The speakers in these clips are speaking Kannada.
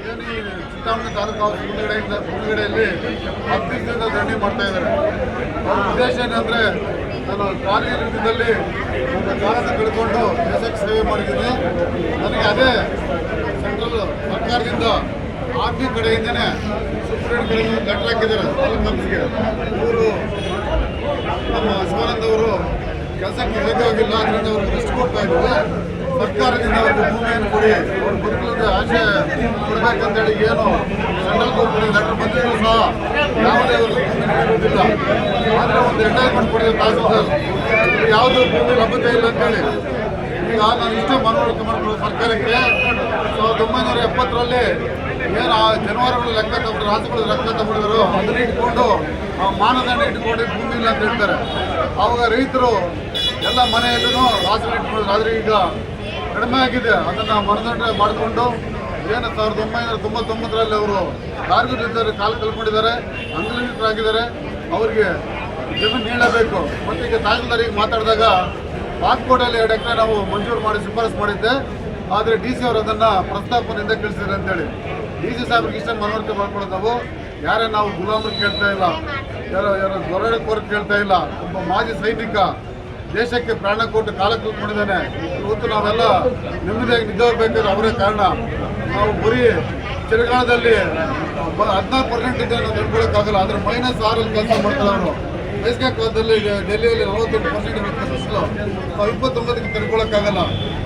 ಚಿಂತಾಮಣಿ ತಾಲೂಕು ಮುಂದುಗಡೆಯಿಂದ ಮುಂದುಗಡೆಯಲ್ಲಿ ದಿವಸದಿಂದ ಧರಣಿ ಮಾಡ್ತಾ ಇದ್ದಾರೆ. ಅವ್ರ ಉದ್ದೇಶ ಏನಂದ್ರೆ, ನಾನು ಕಾರ್ಯನಿರ್ವಹಿಸಿದಲ್ಲಿ ನನ್ನ ಕಾರಣ ಕಳ್ಕೊಂಡು ದೇಶಕ್ಕೆ ಸೇವೆ ಮಾಡಿದ್ದೀನಿ. ನನಗೆ ಅದೇ ಸೆಂಟ್ರಲ್ ಸರ್ಕಾರದಿಂದ ಆರ್ಮಿ ಕಡೆಯಿಂದನೇ ಸುಪ್ರೀಂ ಕಡೆಯಿಂದ ಲೆಟರ್ ಹಾಕಿದ್ದಾರೆ ಮಂತ್ರಿಗೆ ಇವರು ನಮ್ಮ ಶಿವಾನಂದ ಅವರು ಕೆಲಸಕ್ಕೆ ಯೋಗ್ಯವಾಗಿಲ್ಲ ಅದರಿಂದ ಅವ್ರಿಗೆ ರೆಸ್ಟ್ ಕೊಡ್ತಾ ಇದ್ದಾರೆ. ಸರ್ಕಾರದಿಂದ ಒಂದು ಭೂಮಿಯನ್ನು ಕೊಡಿ. ಅವ್ರ ಬದುಕಲಿಕ್ಕೆ ಆಶೆ ಕೊಡಬೇಕಂತೇಳಿ ಏನು ಸೆಂಟ್ರಲ್ ಗೌರ್ಮೆಂಟ್ ಲೆಟರ್ ಬಂದಿದ್ರು ಸಹ ಯಾವುದೇ ಒಂದು ಭೂಮಿ ನೀಡುವುದಿಲ್ಲ ಆದರೆ ಒಂದು ಎಂಡಾಯ್ಮೆಂಟ್ ಕೊಡಿದ ತಹಸೀಲ್ದಾರ್ ಯಾವುದೇ ಭೂಮಿ ಲಭ್ಯತೆ ಇಲ್ಲ ಅಂತೇಳಿ. ಈಗ ನಾನು ಇಷ್ಟೇ ಮನವರಿಕೆ ಮಾಡ್ಕೊಳ್ಳೋ ಸರ್ಕಾರಕ್ಕೆ ಸಾವಿರದ ಒಂಬೈನೂರ ಎಪ್ಪತ್ತರಲ್ಲಿ ಏನು ಆ ಜನವರಗಳು ಲೆಕ್ಕ ತಗೊಂಡು ರಾಜ್ಯಗಳು ಲೆಕ್ಕ ತಗೊಂಡಿದ್ರು, ಅದನ್ನ ಇಟ್ಕೊಂಡು ಆ ಮಾನದಂಡ ಇಟ್ಕೊಂಡು ಭೂಮಿ ಇಲ್ಲ ಅಂತ ಹೇಳ್ತಾರೆ. ಆವಾಗ ರೈತರು ಎಲ್ಲ ಮನೆಯಲ್ಲೂ ರಾಜ್ಯಗಳು ಇಟ್ಕೊಂಡು, ಆದರೆ ಈಗ ಕಡಿಮೆ ಆಗಿದೆ. ಅದನ್ನು ಮರದಂಡ ಮಾಡಿಕೊಂಡು ಏನು ಸಾವಿರದ ಒಂಬೈನೂರ ತೊಂಬತ್ತೊಂಬತ್ತರಲ್ಲಿ ಅವರು ಕಾರ್ಮಿಕರಿದ್ದಾರೆ ಕಾಲು ಕಳ್ಕೊಂಡಿದ್ದಾರೆ ಅಂಗಲಿತರಾಗಿದ್ದಾರೆ ಅವರಿಗೆ ಜಮೀನು ನೀಡಬೇಕು. ಮತ್ತು ಈಗ ತಹಸೀಲ್ದಾರಿಗೆ ಮಾತಾಡಿದಾಗ ಪಾಸ್ಪೋರ್ಟಲ್ಲಿ ಎರಡು ಎಕರೆ ನಾವು ಮಂಜೂರು ಮಾಡಿ ಶಿಫಾರಸು ಮಾಡಿದ್ದೆ. ಆದರೆ ಡಿ ಸಿ ಅವರು ಅದನ್ನು ಪ್ರಸ್ತಾಪದಿಂದ ಕಳಿಸಿದ್ರು ಅಂತೇಳಿ. ಡಿ ಸಿ ಸಾಹೇಬ್ರಿಗೆ ಇಷ್ಟ ಮನವರಿಕೆ ಮಾಡ್ಕೊಳ್ಳೋದು ನಾವು. ಯಾರೇ ನಾವು ಗುಲಾಮರು ಕೇಳ್ತಾ ಇಲ್ಲ, ಯಾರು ಯಾರೋ ದೊರಡೆ ಕೋರ್ ಕೇಳ್ತಾ ಇಲ್ಲ, ಒಬ್ಬ ಮಾಜಿ ಸೈನಿಕ ದೇಶಕ್ಕೆ ಪ್ರಾಣ ಕೊಟ್ಟು ಕಾಲ ಕೂತ್ಕೊಂಡಿದ್ದಾನೆ ಇವತ್ತು ನಾವೆಲ್ಲ ನೆಮ್ಮದಿಯಾಗಿ ನಿದ್ದೆ ಅವರೇ ಕಾರಣ. ನಾವು ಬರೀ ಚಳಿಗಾಲದಲ್ಲಿ ಹದಿನಾಲ್ಕು ಪರ್ಸೆಂಟ್ ಇದೆ ನಾವು ತಿಳ್ಕೊಳಕ್ಕಾಗಲ್ಲ. ಆದ್ರೆ ಮೈನಸ್ ಆರಲ್ಲಿ ಕೆಲಸ ಮಾಡ್ತಾರೆ ಅವರು ಬೇಸಿಗೆ ಕಾಲದಲ್ಲಿ ಡೆಲ್ಲಿಯಲ್ಲಿ ನಲವತ್ತೆಂಟು ಪರ್ಸೆಂಟ್ ಬಿಸಿಲು ನಾವು ಇಪ್ಪತ್ತೊಂಬತ್ತಕ್ಕೆ ತಡ್ಕೊಳಕ್ಕಾಗಲ್ಲ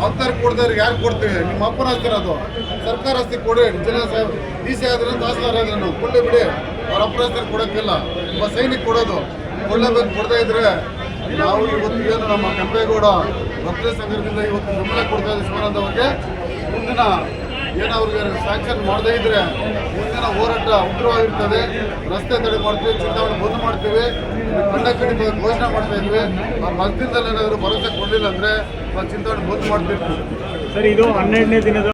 ಅಂತಾರೆ ಕೊಡ್ದವ್ರಿಗೆ ಯಾರು ಕೊಡ್ತೀವಿ? ನಿಮ್ಮ ಅಪ್ಪನ ಅದು ಸರ್ಕಾರ ಆಸ್ತಿ ಕೊಡಿ. ಜನ ಸಾಹೇಬ್, ಡಿ ಸಿ ಆದ್ರೆ ತಹಸೀಲ್ದಾರ್ ಆದ್ರೆ ನಾವು ಬಿಡಿ. ಅವ್ರ ಅಪ್ಪನ ಆಸ್ತಿ ಕೊಡೋಕ್ಕಿಲ್ಲ. ಒಬ್ಬ ಸೈನಿಕ ಕೊಡೋದು. ಕೊಡಲೇಬೇಕು, ಕೊಡದೇ ಇದ್ರೆ ನಾವು ಇವತ್ತು ಏನು ನಮ್ಮ ಕೆಂಪೇಗೌಡ ರಸ್ತೆ ಸಂಘದಿಂದ ಇವತ್ತು ಬೆಂಬಲ ಕೊಡ್ತಾ ಇದ್ದೀವಿ ಶಿವಾನಂದ ಅವರಿಗೆ ಮುಂದಿನ ಏನು ಅವ್ರಿಗೆ ಸ್ಯಾಂಕ್ಷನ್ ಮಾಡದೇ ಇದ್ರೆ ಮುಂದಿನ ಹೋರಾಟ ಉಗ್ರವಾಗಿರ್ತದೆ. ರಸ್ತೆ ತಡೆ ಮಾಡ್ತೀವಿ ಚುನಾವಣೆ ಬಂದ್ ಮಾಡ್ತೀವಿ. ಕಂಡ ಕಡಿತ ಘೋಷಣೆ ಮಾಡ್ತಾ ಇದ್ವಿ. ಆ ಮಧ್ಯದಲ್ಲಿ ಏನಾದರೂ ಭರವಸೆ ಕೊಡಲಿಲ್ಲ ಅಂದ್ರೆ ನಾವು ಚಿಂತಾವಣೆ ಬಂದ್ ಮಾಡ್ತಿರ್ತೀವಿ ಸರ್, ಇದು ಹನ್ನೆರಡನೇ ದಿನದ